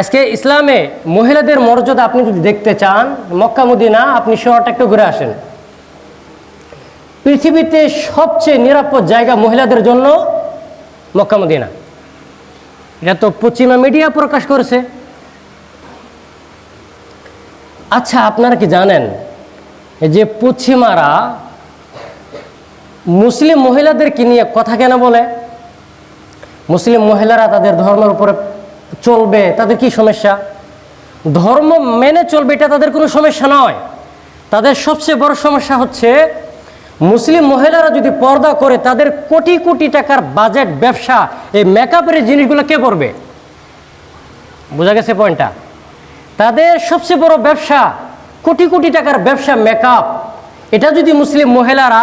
আজকে ইসলামে মহিলাদের মর্যাদা আপনি যদি দেখতে চান, মক্কা, মদিনা, আপনি শহরটা একটু ঘুরে আসেন। পৃথিবীতে সবচেয়ে নিরাপদ জায়গা মহিলাদের জন্য মক্কা, মদিনা। এটা তো পশ্চিমা মিডিয়া প্রকাশ করেছে। আচ্ছা আপনারা কি জানেন যে পশ্চিমারা মুসলিম মহিলাদেরকে নিয়ে কথা কেন বলে? মুসলিম মহিলারা তাদের ধর্মের উপরে চলবে, তাদের কি সমস্যা? ধর্ম মেনে চলবে এটা তাদের কোনো সমস্যা নয়। তাদের সবচেয়ে বড় সমস্যা হচ্ছে, মুসলিম মহিলারা যদি পর্দা করে, তাদের কোটি কোটি টাকার বাজেট ব্যবসা, এই মেকআপের জিনিসগুলো কে করবে? বোঝা গেছে পয়েন্টটা তাদের সবচেয়ে বড় ব্যবসা, কোটি কোটি টাকার ব্যবসা মেকআপ এটা যদি মুসলিম মহিলারা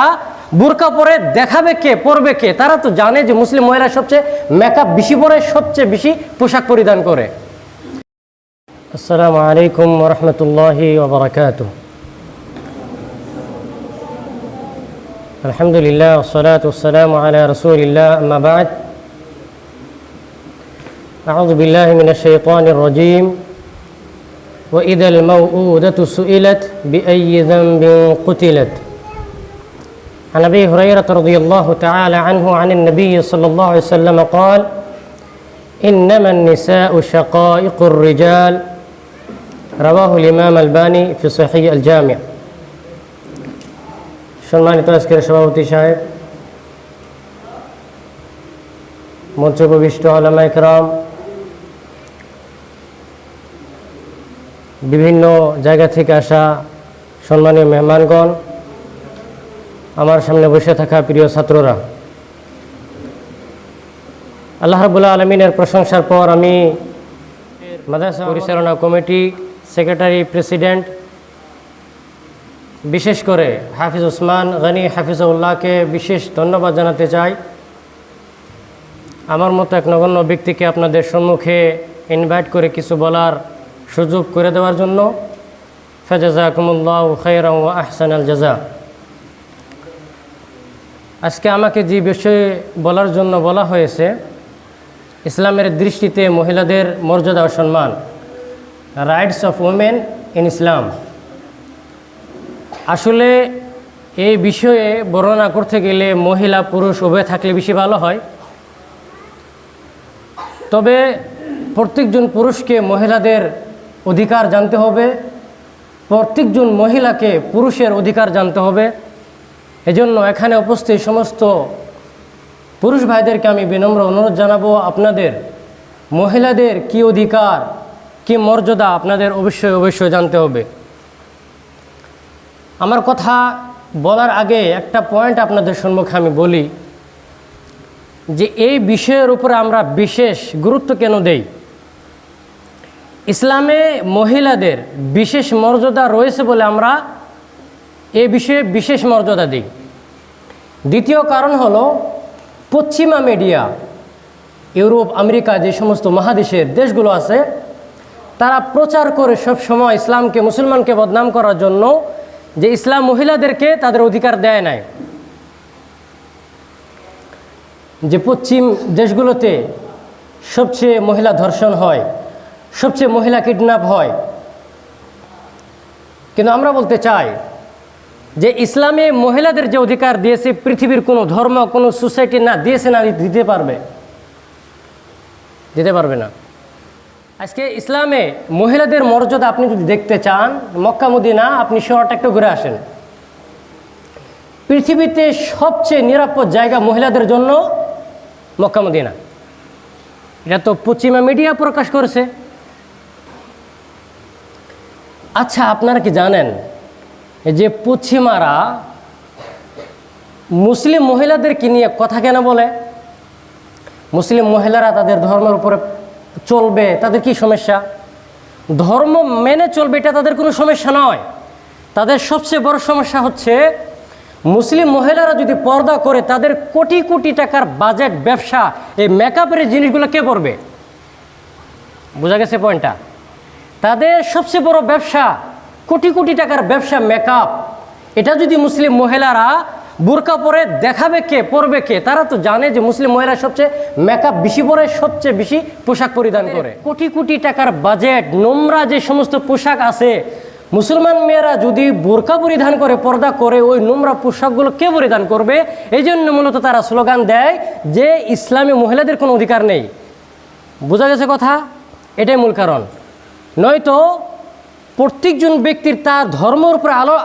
বোরকা পরে দেখাবে কে পরবে কে তারা তো জানে যে মুসলিম মহিলা সবচেয়ে মেকআপ বেশি পরে সবচেয়ে বেশি পোশাক পরিধান করে আসসালামু আলাইকুম রহমতুল্লাহি ওবরাকাত আলহামদুলিল্লাহ والصلاة والسلام على رسول الله أما بعد أعوذ بالله من الشيطان الرجيم وإذا الموءودة سئلت بأي ذنب قتلت عن أبي هريرة رضي الله تعالى عنه عن النبي صلى الله عليه وسلم قال إنما النساء شقائق الرجال رواه الإمام الباني في صحيح الجامع সম্মানিত আজকের সভাপতি সাহেব মঞ্চপ্রবিষ্ট আলামা একরাম বিভিন্ন জায়গা থেকে আসা সম্মানীয় মেহমানগণ আমার সামনে বসে থাকা প্রিয় ছাত্ররা। আল্লাহ রাবুল্লাহ আলমিনের প্রশংসার পর আমি মাদ্রাসা পরিচালনা কমিটি সেক্রেটারি প্রেসিডেন্ট, বিশেষ করে হাফিজ ওসমান গনি হাফিজউল্লাহকে বিশেষ ধন্যবাদ জানাতে চাই। আমার মতো এক নগণ্য ব্যক্তিকে আপনাদের সম্মুখে ইনভাইট করে কিছু বলার সুযোগ করে দেওয়ার জন্য, ফেজাজাকুমুল্লাহ খৈরাম ও আহসান আল জাজা। আজকে আমাকে যে বিষয়ে বলার জন্য বলা হয়েছে, ইসলামের দৃষ্টিতে মহিলাদের মর্যাদা ও সম্মান rights of women in Islam আসলে এই বিষয়ে বর্ণনা করতে গেলে মহিলা, পুরুষ, উভয় থাকলে বেশি ভালো হয়। তবে প্রত্যেকজন পুরুষকে মহিলাদের অধিকার জানতে হবে, প্রত্যেকজন মহিলাকে পুরুষের অধিকার জানতে হবে। এজন্য এখানে উপস্থিত সমস্ত পুরুষ ভাইদেরকে আমি বিনম্র অনুরোধ জানাব, আপনাদের মহিলাদের কি অধিকার, কি মর্যাদা আপনাদের অবশ্যই অবশ্যই জানতে হবে। আমার কথা বলার আগে একটা পয়েন্ট আপনাদের সম্মুখে আমি বলি যে এই বিষয়ের উপরে আমরা বিশেষ গুরুত্ব কেন দেই? ইসলামে মহিলাদের বিশেষ মর্যাদা রয়েছে বলে আমরা এ বিষয়ে বিশেষ মর্যাদা দিই। দ্বিতীয় কারণ হলো, পশ্চিমা মিডিয়া ইউরোপ, আমেরিকা যে সমস্ত মহাদেশের দেশগুলো আছে, তারা প্রচার করে সব সময় ইসলামকে, মুসলমানকে বদনাম করার জন্য যে ইসলাম মহিলাদেরকে তাদের অধিকার দেয় নাই। যে পশ্চিম দেশগুলোতে সবচেয়ে মহিলা ধর্ষণ হয়, সবচেয়ে মহিলা কিডন্যাপ হয়, কিন্তু আমরা বলতে চাই যে ইসলামে মহিলাদের যে অধিকার দিয়েছে, পৃথিবীর কোনো ধর্ম, কোনো সোসাইটি না দিয়েছে না দিতে পারবে। দিতে পারবে না। আজকে ইসলামে মহিলাদের মর্যাদা আপনি যদি দেখতে চান, মক্কা, মদিনা, আপনি শহরটা একটু ঘুরে আসেন। পৃথিবীতে সবচেয়ে নিরাপদ জায়গা মহিলাদের জন্য মক্কা, মদিনা। এটা তো পশ্চিমা মিডিয়া প্রকাশ করেছে। আচ্ছা আপনারা কি জানেন যে পশ্চিমারা মুসলিম মহিলাদেরকে নিয়ে কথা কেন বলে? মুসলিম মহিলারা তাদের ধর্মের উপরে চলবে, তাদের কি সমস্যা? ধর্ম মেনে চলবে এটা তাদের কোনো সমস্যা নয়। তাদের সবচেয়ে বড় সমস্যা হচ্ছে মুসলিম মহিলারা যদি পর্দা করে, তাদের কোটি কোটি টাকার বাজেট ব্যবসা, এই মেকআপের জিনিসগুলো কে করবে? বোঝা গেছে পয়েন্টটা তাদের সবচেয়ে বড় ব্যবসা কোটি কোটি টাকার ব্যবসা মেকআপ এটা যদি মুসলিম মহিলারা বোরকা পরে দেখাবে কে, পরবে কে, তারা তো জানে যে মুসলিম মহিলা সবচেয়ে মেকআপ বেশি পরে, সবচেয়ে বেশি পোশাক পরিধান করে। কোটি কোটি টাকার বাজেট নোংরা যে সমস্ত পোশাক আছে, মুসলমান মেয়েরা যদি বোরকা পরিধান করে, পর্দা করে, ওই নোংরা পোশাকগুলো কে পরিধান করবে? এই জন্য মূলত তারা স্লোগান দেয় যে ইসলামী মহিলাদের কোনো অধিকার নেই। বোঝা গেছে কথা? এটাই মূল কারণ। নয়তো প্রত্যেকজন ব্যক্তির তার ধর্মের উপরে আলো,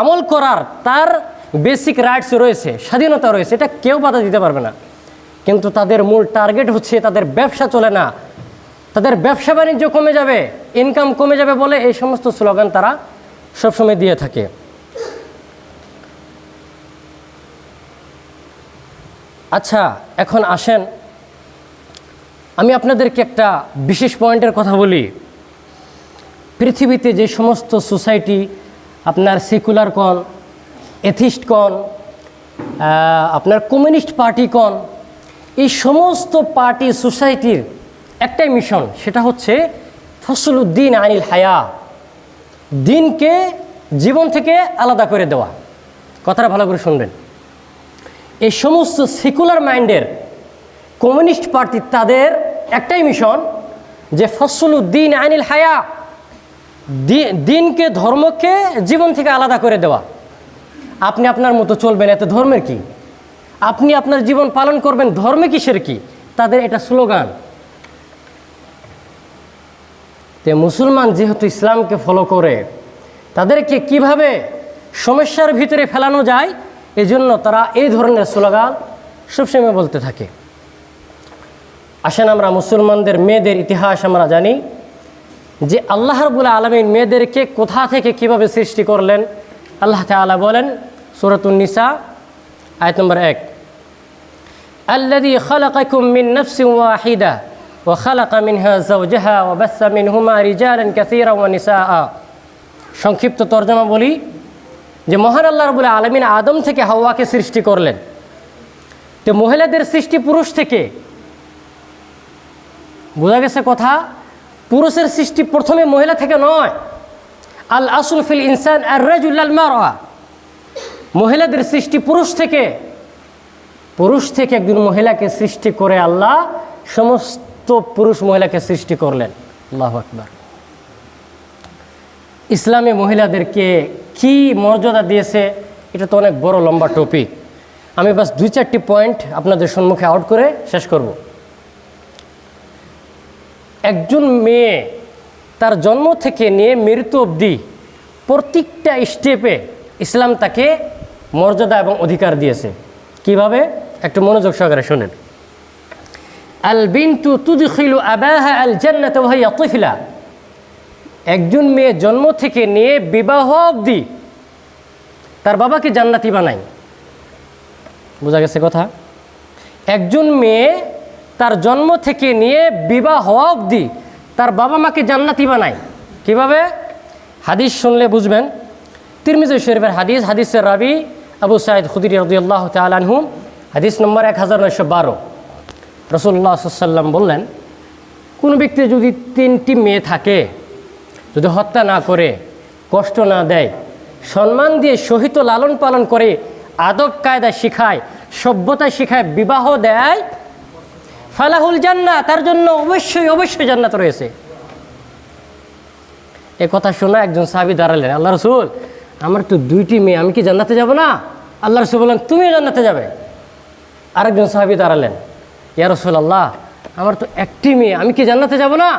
আমল করার তার বেসিক রাইটস রয়েছে, স্বাধীনতা রয়েছে, এটা কেউ বাধা দিতে পারবে না। কিন্তু তাদের মূল টার্গেট হচ্ছে তাদের ব্যবসা চলে না। তাদের ব্যবসা বাণিজ্য কমে যাবে ইনকাম কমে যাবে বলে এই সমস্ত স্লোগান তারা সবসময় দিয়ে থাকে। আচ্ছা এখন আসেন, আমি আপনাদেরকে একটা বিশেষ পয়েন্টের কথা বলি। পৃথিবীতে যে সমস্ত সোসাইটি, আপনার সেকুলার কন, এথিস্ট কন আপনার কমিউনিস্ট পার্টি কন, এই সমস্ত পার্টি, সোসাইটির একটাই মিশন, সেটা হচ্ছে ফসলুদ্দিন আনিল হায়া। দিনকে জীবন থেকে আলাদা করে দেওয়া। কথাটা ভালো করে শুনবেন। এই সমস্ত সেকুলার মাইন্ডের কমিউনিস্ট পার্টি, তাদের একটাই মিশন, যে ফসলুদ্দিন আনিল হায়া দিনকে, ধর্মকে জীবন থেকে আলাদা করে দেওয়া। আপনি আপনার মতো চলবেন, এতে ধর্মের কি? আপনি আপনার জীবন পালন করবেন, ধর্মে কিসের কি? তাদের এটা স্লোগান। তে মুসলমান যেহেতু ইসলামকে ফলো করে, তাদেরকে কীভাবে সমস্যার ভিতরে ফেলানো যায়, এজন্য তারা এই ধরনের স্লোগান সবসময় বলতে থাকে। আসেন আমরা মুসলমানদের, মেয়েদের ইতিহাস আমরা জানি। যে আল্লাহ রবুল আলমিন মেয়েদেরকে কোথা থেকে কীভাবে সৃষ্টি করলেন? আল্লাহ তালা বলেন সুরতুন্নিসা আয়ত নম্বর এক। আল্লাদি খালাকুম মিন নফসি ওয়াহিদা ও খালাকা মিনহা জৌজাহা ও বাসা হুমা সংক্ষিপ্ত তর্জমা বলি যে, মহান আল্লাহ রবুল্লা আলমিন আদম থেকে হাওয়াকে সৃষ্টি করলেন। তো মহিলাদের সৃষ্টি পুরুষ থেকে, বোঝা গেছে কথা? পুরুষের সৃষ্টি প্রথমে মহিলা থেকে নয়। আল আসুল ফিল ইনসান আর রাজুল্লাল মারা মহিলাদের সৃষ্টি পুরুষ থেকে। পুরুষ থেকে একজন মহিলাকে সৃষ্টি করে আল্লাহ, সমস্ত পুরুষ মহিলাকে সৃষ্টি করলেন। আল্লাহ আকবার। ইসলামী মহিলাদেরকে কি মর্যাদা দিয়েছে, এটা তো অনেক বড় লম্বা টপিক। আমি বাস দুই চারটি পয়েন্ট আপনাদের সম্মুখে আউট করে শেষ করব। একজন মেয়ে তার জন্ম থেকে নিয়ে মৃত্যু অবধি প্রত্যেকটা স্টেপে ইসলাম তাকে মর্যাদা এবং অধিকার দিয়েছে। কীভাবে? একটু মনোযোগ সহকারে শোনেন। আল বিন্তু তুদখিলু আবাহা আল জান্নাত একজন মেয়ে জন্ম থেকে নিয়ে বিবাহ অবধি তার বাবাকে জান্নাতি বানায়। বোঝা গেছে কথা? একজন মেয়ে তার জন্ম থেকে নিয়ে বিবাহ হওয়া অবধি তার বাবা মাকে জান্নাতি বানায়। কীভাবে? হাদিস শুনলে বুঝবেন। তিরমিজ শরীফের হাদিস হাদিসের রাবি আবু সাইদ খুদির রদিয়াল্লাহ তালানহু হাদিস নম্বর এক হাজার নয়শো বারো রসুল্লাহ সাল্লাম বললেন, কোনো ব্যক্তি যদি তিনটি মেয়ে থাকে, যদি হত্যা না করে, কষ্ট না দেয়, সম্মান দিয়ে সহিত লালন পালন করে আদব কায়দা শিখায়, সভ্যতা শিখায়, বিবাহ দেয় ফালাহুল জান্না তার জন্য অবশ্যই অবশ্যই জান্নাত রয়েছে। এ কথা শোনা একজন সাহাবি দাঁড়ালেন, আল্লাহ রসুল, আমার তো দুইটি মেয়ে, আমি কি জান্নাতে যাব না? আল্লাহ রসুল বললেন তুমিও জান্নাতে যাবে। আরেকজন সাহাবি দাঁড়ালেন, ইয়া রসুল আল্লাহ আমার তো একটি মেয়ে, আমি কি জান্নাতে যাব না?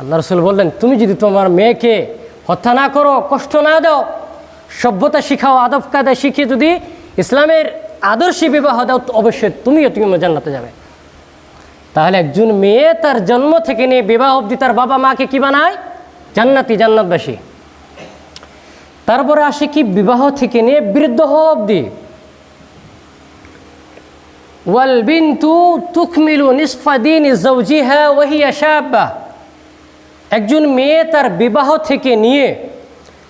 আল্লাহ রসুল বললেন, তুমি যদি তোমার মেয়েকে হত্যা না করো, কষ্ট না দাও, সভ্যতা শিখাও আদব কায়দা শিখিয়ে যদি ইসলামের আদর্শে বিবাহ দাও অবশ্যই তুমিও তুমি জান্নাতে যাবে। তাহলে একজন মেয়ে তার জন্ম থেকে নিয়ে বিবাহ অবধি তার বাবা মাকে কি বানায়? জান্নাতি, জান্নাতবাসী। তারপরে আসে কি বিবাহ থেকে নিয়ে বৃদ্ধ হওয়া শাব্বা একজন মেয়ে তার বিবাহ থেকে নিয়ে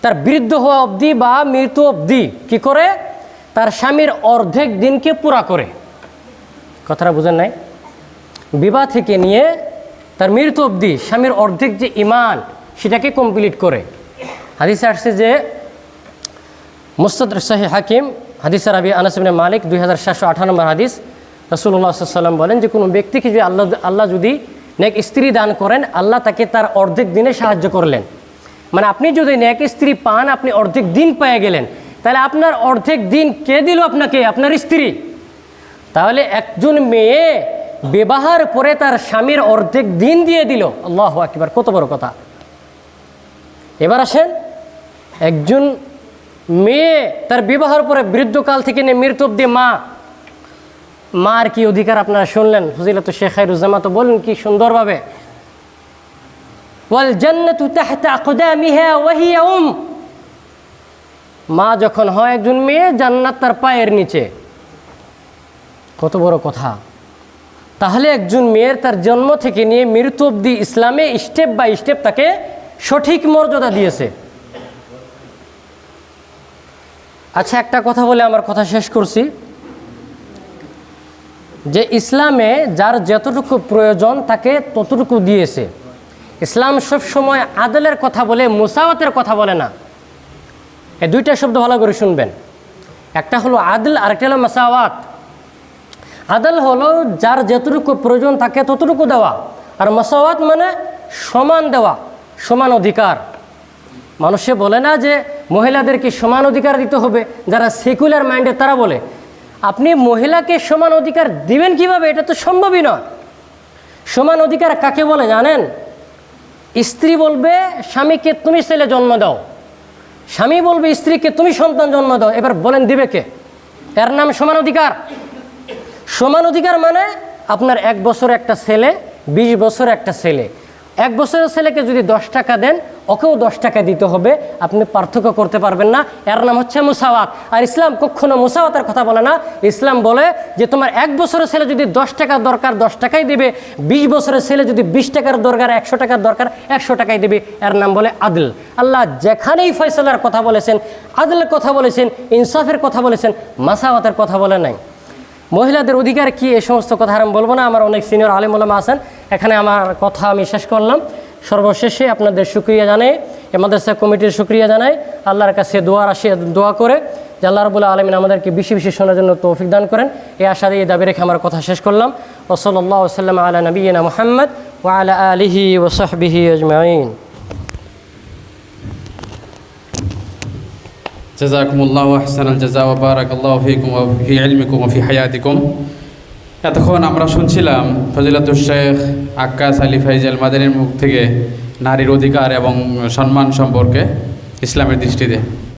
তার বৃদ্ধ হওয়া অবধি বা মৃত্যু অবধি কি করে? তার স্বামীর অর্ধেক দিনকে পুরা করে। কথাটা বুঝেন নাই? বিবাহ থেকে নিয়ে তার মৃত্যু অবধি স্বামীর অর্ধেক যে ইমান সেটাকে কমপ্লিট করে। হাদিসে আসছে যে মুস্তাদ শাহী হাকিম হাদিসের আবি আনাসিবিন মালিক, দুই হাজার সাতশো আঠারো নম্বর হাদিস। রসুল্লাহ সাল্লাম বলেন, যে কোনো ব্যক্তিকে যদি আল্লাহ আল্লাহ যদি নেক স্ত্রী দান করেন, আল্লাহ তাকে তার অর্ধেক দিনে সাহায্য করলেন। মানে আপনি যদি নেক স্ত্রী পান, আপনি অর্ধেক দিন পেয়ে গেলেন, তাহলে আপনার অর্ধেক দিন কে দিল আপনাকে? আপনার স্ত্রী। তাহলে একজন মেয়ে বিবাহের পরে তার স্বামীর অর্ধেক দিন দিয়ে দিল। আল্লাহ একবার কত বড় কথা। এবার আসেন, একজন মেয়ে তার বিবাহের পরে বৃদ্ধকাল থেকে নিয়ে মৃত্যু অব্দি মা। মার কি অধিকার আপনারা শুনলেন? ফজিলত শেখ খাইরুজ্জামা তো বললেন, কি সুন্দরভাবে। মা যখন হয় একজন মেয়ে, জান্নাত তার পায়ের নিচে। কত বড় কথা। তাহলে একজন মেয়ের তার জন্ম থেকে নিয়ে মৃত্যু অব্দি ইসলামে স্টেপ বাই স্টেপ তাকে সঠিক মর্যাদা দিয়েছে। আচ্ছা একটা কথা বলে আমার কথা শেষ করছি। যে ইসলামে যার যতটুকু প্রয়োজন তাকে ততটুকু দিয়েছে। ইসলাম সবসময় আদলের কথা বলে, মুসাওয়াতের কথা বলে না। এই দুইটা শব্দ ভালো করে শুনবেন। একটা হলো আদল, আরেকটা হলো মাসাওয়াত। আদল হলো যার যতটুকু প্রয়োজন তাকে ততটুকু দেওয়া। আর মাসাওয়াত মানে সমান দেওয়া, সমান অধিকার। মানুষে বলে না যে মহিলাদেরকে সমান অধিকার দিতে হবে, যারা সেকুলার মাইন্ডে তারা বলে। আপনি মহিলাকে সমান অধিকার দিবেন কীভাবে? এটা তো সম্ভবই নয়। সমান অধিকার কাকে বলে জানেন? স্ত্রী বলবে, স্বামীকে তুমি ছেলে জন্ম দাও। স্বামী বলবে, স্ত্রীকে তুমি সন্তান জন্ম দাও। এবার বলেন দিবে কে? এর নাম সমান অধিকার। সমান অধিকার মানে আপনার এক বছর একটা ছেলে, বিশ বছর একটা ছেলে। এক বছরের ছেলেকে যদি দশ টাকা দেন, ওকেও দশ টাকা দিতে হবে। আপনি পার্থক্য করতে পারবেন না। এর নাম হচ্ছে মুসাওয়াত। আর ইসলাম কখনো মুসাওয়াতের কথা বলে না। ইসলাম বলে যে তোমার এক বছরের ছেলে যদি দশ টাকার দরকার, দশ টাকাই দেবে। বিশ বছরের ছেলে যদি বিশ টাকার দরকার, একশো টাকার দরকার, একশো টাকাই দেবে। এর নাম বলে আদল। আল্লাহ যেখানেই ফয়সলার কথা বলেছেন, আদলের কথা বলেছেন, ইনসাফের কথা বলেছেন, মাসাওয়াতের কথা বলে নাই। মহিলাদের অধিকার কি? এই সমস্ত কথা আমি বলব না। আমার অনেক সিনিয়র আলিমুলামা আছেন। এখানে আমার কথা আমি শেষ করলাম। সর্বশেষে আপনাদের সুক্রিয়া জানাই। এ মাদ্রাসা কমিটির সুক্রিয়া জানাই। আল্লাহর কাছে দোয়ার আসি দোয়া করে যে আল্লাহ আলমিন আমাদেরকে বেশি বেশি শোনার জন্য তৌফিক দান করেন। এই আশা দিয়ে দাবি রেখে আমার কথা শেষ করলাম। ওসল্লাহ সাল্লাম আলা নবীনা মোহাম্মদ ওয়ালা আলিহি ওসহবিহি আজমাইন। جزاكم الله أحسن الجزاء وبارك الله فيكم وفي علمكم وفي حياتكم এতক্ষণ আমরা শুনছিলাম ফজিলাতুর শেখ আক্কাস আলী ফাইজাল মাদানীর মুখ থেকে নারীর অধিকার এবং সম্মান সম্পর্কে ইসলামের দৃষ্টিতে